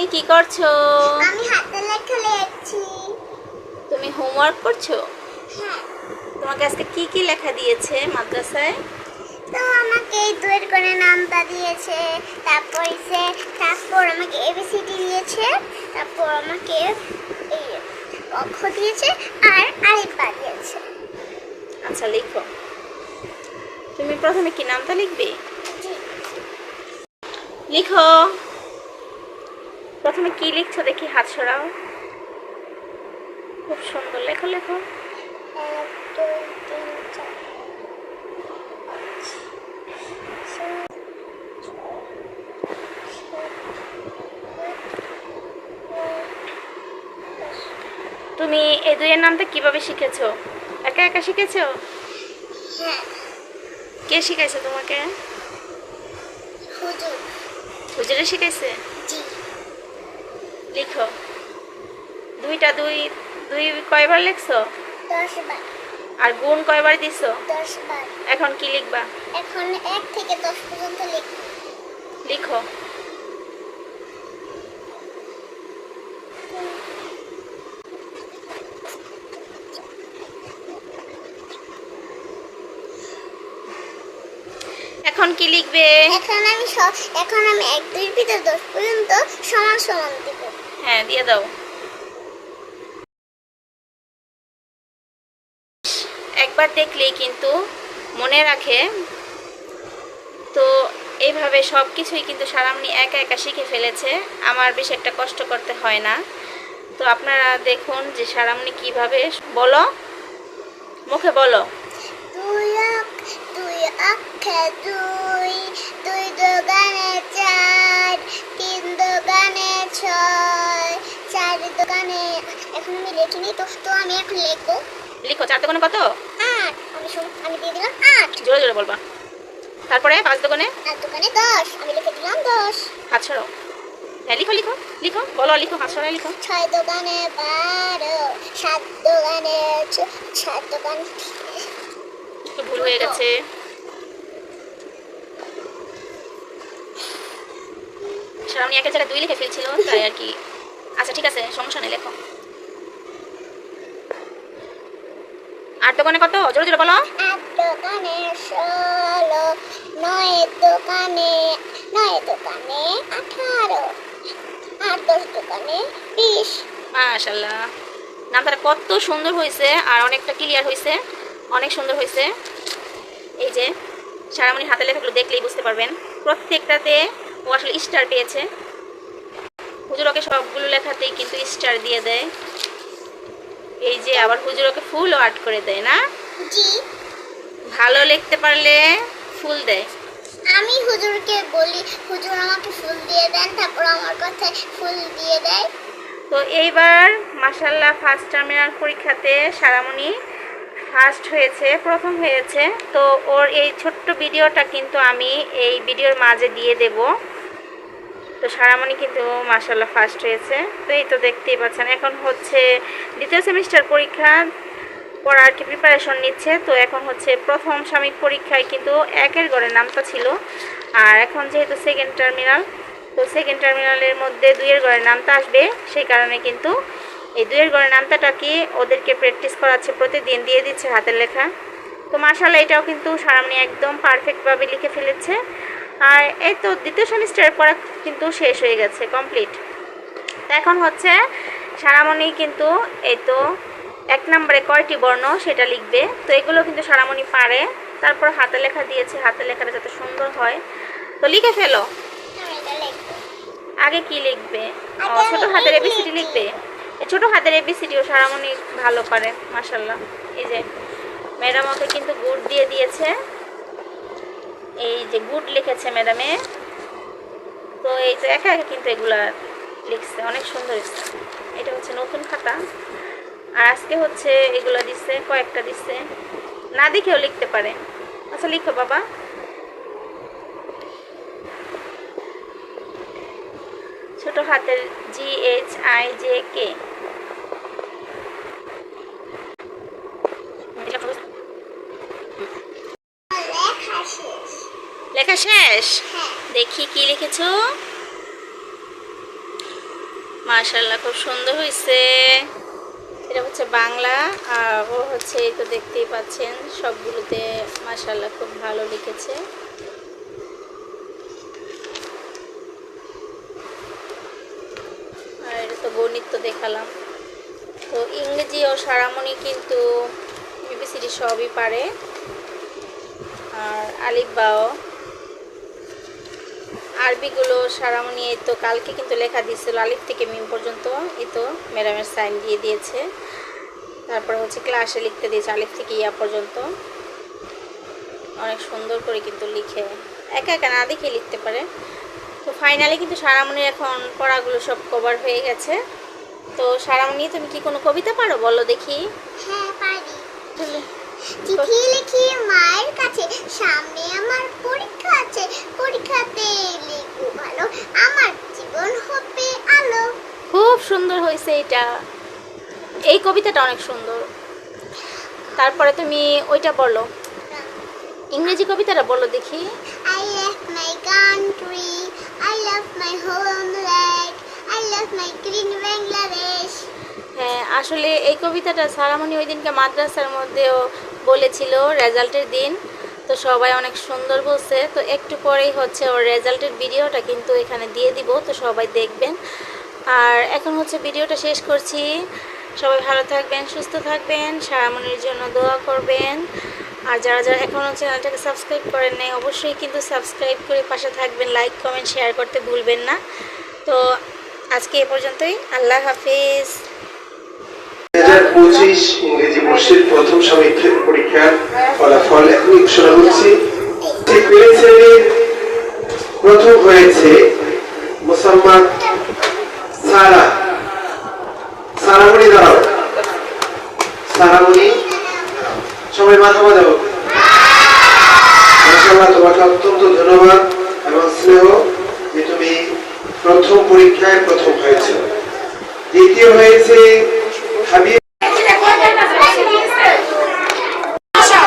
সারামণি কি করছ? আমি হাতে লেখা লিখছি। তুমি হোমওয়ার্ক করছ? হ্যাঁ। তোমাকে আজকে কি কি লেখা দিয়েছে মাদ্রাসায়? তো আমাকে এই দুয়ের করে নামটা দিয়েছে তারপর সে তারপর আমাকে এবিসিডি দিয়েছে তারপর আমাকে এই অক্ষ দিয়েছে আর আরেকটা দিয়েছে। আচ্ছা লিখো। তুমি প্রথমে কি নামটা লিখবে? জি। লিখো। প্রথমে কি লিখছো দেখি হাত সরাও। খুব সুন্দর লেখো লেখো। তুমি এই দুইয়ের নামটা কীভাবে শিখেছো? একা একা শিখেছো? কে শিখাইছে তোমাকে? হুজুর। শিখাইছে? লিখো। দুইটা দুই দুই কয়বার লিখছো? আর গুণ কয়বার দিছো? এখন কি লিখবা? এখন এক থেকে দশ পর্যন্ত লিখব। লিখো। এখন কি লিখবে? এখন আমি সব এখন আমি এক দুই ভিতরে দশ পর্যন্ত সমান সমান দিব। হ্যাঁ দিয়ে দাও। একবার দেখলেই কিন্তু মনে রাখে। তো এইভাবে সব কিছুই কিন্তু সারামনি একা একা শিখে ফেলেছে। আমার বেশ একটা কষ্ট করতে হয় না। তো আপনারা দেখুন যে সারামনি কীভাবে বলো, মুখে বলো। দুই দোকানে চার, তিন দোকানে ছয় চার দোকানে এখন আমি লিখিনি তো তো আমি এখন লিখব। লিখো চার দোকানে কত? আট। আমি শুন- আমি দিয়ে দিলাম আট। জোরে জোরে বলবা। তারপরে পাঁচ দোকানে? আর দোকানে দশ। আমি লিখে দিলাম দশ। হাত সরাও। হ্যাঁ লিখো লিখো লিখো। বলো লিখো হাত সরাই লিখো। ছয় দোকানে বারো সাত দোকানে সাত দোকান ভুল হয়ে গেছে। সারামনি একটা জায়গায় দুই লিখে ফেলছিল তাই আর কি। আচ্ছা ঠিক আছে সমস্যা নেই লেখো। আট দোকানে কত? জোরে জোরে বলো। আট দোকানে ষোলো নয় দোকানে নয় দোকানে আঠারো আর দশ দোকানে বিশ। মাশাল্লাহ নামটা কত সুন্দর হয়েছে আর অনেকটা ক্লিয়ার হয়েছে অনেক সুন্দর হয়েছে। এই যে সারামণির হাতে লেখাগুলো দেখলেই বুঝতে পারবেন। প্রত্যেকটাতে ও আসলে স্টার পেয়েছে। হুজুরকে সবগুলো লেখাতেই কিন্তু স্টার দিয়ে দেয়। এই যে আবার হুজুরকে ফুলও আর্ট করে দেয় না? জি। ভালো লিখতে পারলে ফুল দেয়। আমি হুজুরকে বলি হুজুর আমাকে ফুল দিয়ে দেন তারপর আমার কথায় ফুল দিয়ে দেয়। তো এইবার মাসাল্লাহ ফার্স্ট টার্মিনাল পরীক্ষাতে সারামণি ফার্স্ট হয়েছে, প্রথম হয়েছে। তো ওর এই ছোট্ট ভিডিওটা কিন্তু আমি এই ভিডিওর মাঝে দিয়ে দেব। তো সারামণি কিন্তু মাসাল্লাহ ফার্স্ট হয়েছে। তো এই তো দেখতেই পাচ্ছেন, এখন হচ্ছে দ্বিতীয় সেমিস্টার পরীক্ষা পড়ার কি প্রিপারেশন নিচ্ছে। তো এখন হচ্ছে প্রথম সাময়িক পরীক্ষায় কিন্তু একের গড়ে নামটা ছিল। আর এখন যেহেতু সেকেন্ড টার্মিনাল তো সেকেন্ড টার্মিনালের মধ্যে দুইয়ের গড়ের নামটা আসবে, সেই কারণে কিন্তু এই দুয়ের গড়ের নামটাটা কি? ওদেরকে প্র্যাকটিস করাচ্ছে প্রতিদিন দিয়ে দিচ্ছে হাতের লেখা। তো মার্শাল্লাহ এটাও কিন্তু সারামনি একদম পারফেক্টভাবে লিখে ফেলেছে। আর এই তো দ্বিতীয় সেমিস্টারের পড়া কিন্তু শেষ হয়ে গেছে কমপ্লিট তো এখন হচ্ছে সারামণি কিন্তু এই তো এক নম্বরে কয়টি বর্ণ সেটা লিখবে। তো এগুলো কিন্তু সারামণি পারে। তারপর হাতে লেখা দিয়েছে হাতে লেখাটা যাতে সুন্দর হয়। তো লিখে ফেলো। লিখব। আগে কি লিখবে? ছোট হাতের। এবিসিডি লিখবে? ছোট হাতের এবিসিডিও সারামণি ভালো পারে মাসাল্লাহ এই যে ম্যাডাম ওকে কিন্তু গুড দিয়ে দিয়েছে। এই যে গুড লিখেছে ম্যাডামে। তো এই তো একা একা কিন্তু এগুলা লিখছে, অনেক সুন্দর এটা হচ্ছে নতুন খাতা। আর আজকে হচ্ছে এগুলো দিচ্ছে কয়েকটা দিচ্ছে না দেখেও লিখতে পারে। আচ্ছা লিখো বাবা। ছোট হাতের G H I J K লেখা শেষ? দেখি কি লিখেছো? মাশাল্লাহ খুব সুন্দর হয়েছে এটা হচ্ছে বাংলা, আর ও হচ্ছে এই তো দেখতেই পাচ্ছেন, সবগুলোতে মাশাল্লাহ খুব ভালো লিখেছে আর এটা তো গণিত তো দেখালাম। তো ইংরেজি ও সারামণি কিন্তু বিবিসিডি সবই পারে। আর আলিফ বাও। আরবিগুলো সারামণি, এই তো কালকে কিন্তু লেখা দিয়েছিল, আলিফ থেকে মিম পর্যন্ত, এই তো ম্যাডামের সাইন দিয়ে দিয়েছে। তারপর হচ্ছে ক্লাসে লিখতে দিয়েছে, আলিফ থেকে ইয়া পর্যন্ত। অনেক সুন্দর করে কিন্তু লিখে। একা একা না দেখে লিখতে পারে। তো ফাইনালি কিন্তু সারামণির এখন পড়াগুলো সব কভার হয়ে গেছে। তো সারামণি তুমি কি কোনো কবিতা পারো? বলো দেখি। হ্যাঁ পারি। চিঠি লিখি মায়ের কাছে সামনে আমার পরীক্ষা আছে। পরীক্ষাতে লিখব ভালো আমার জীবন হবে আলো। খুব সুন্দর হয়েছে এটা। এই কবিতাটা অনেক সুন্দর। তারপরে তুমি ওইটা বলো। ইংরেজি কবিতাটা বলো দেখি। হ্যাঁ আসলে এই কবিতাটা সারামণি ওই দিনকে মাদ্রাসার মধ্যেও বলেছিল, রেজাল্টের দিন। তো সবাই অনেক সুন্দর বলছে। তো একটু পরেই হচ্ছে ওর রেজাল্টের ভিডিওটা কিন্তু এখানে দিয়ে দিব, তো সবাই দেখবেন। আর এখন হচ্ছে ভিডিওটা শেষ করছি। সবাই ভালো থাকবেন, সুস্থ থাকবেন, সারামণির জন্য দোয়া করবেন। আর যারা যারা এখনও চ্যানেলটাকে সাবস্ক্রাইব করেন নাই, অবশ্যই কিন্তু সাবস্ক্রাইব করে পাশে থাকবেন, লাইক, কমেন্ট, শেয়ার করতে ভুলবেন না। তো আজকে এ পর্যন্তই, আল্লাহ হাফিজ। পঁচিশ ইংরেজি বর্ষের প্রথম সমীক্ষা পরীক্ষার ফলাফল এখন প্লে শ্রেণির প্রথম হয়েছে সারা। সারামণি, দাঁড়াও। সারামণি, সবাই মাথা মাসাল্লাহ তোমাকে অত্যন্ত ধন্যবাদ এবং স্নেহ। প্রথম পরীক্ষায় প্রথম হয়েছে। দ্বিতীয় হয়েছে হাবিব। আচ্ছা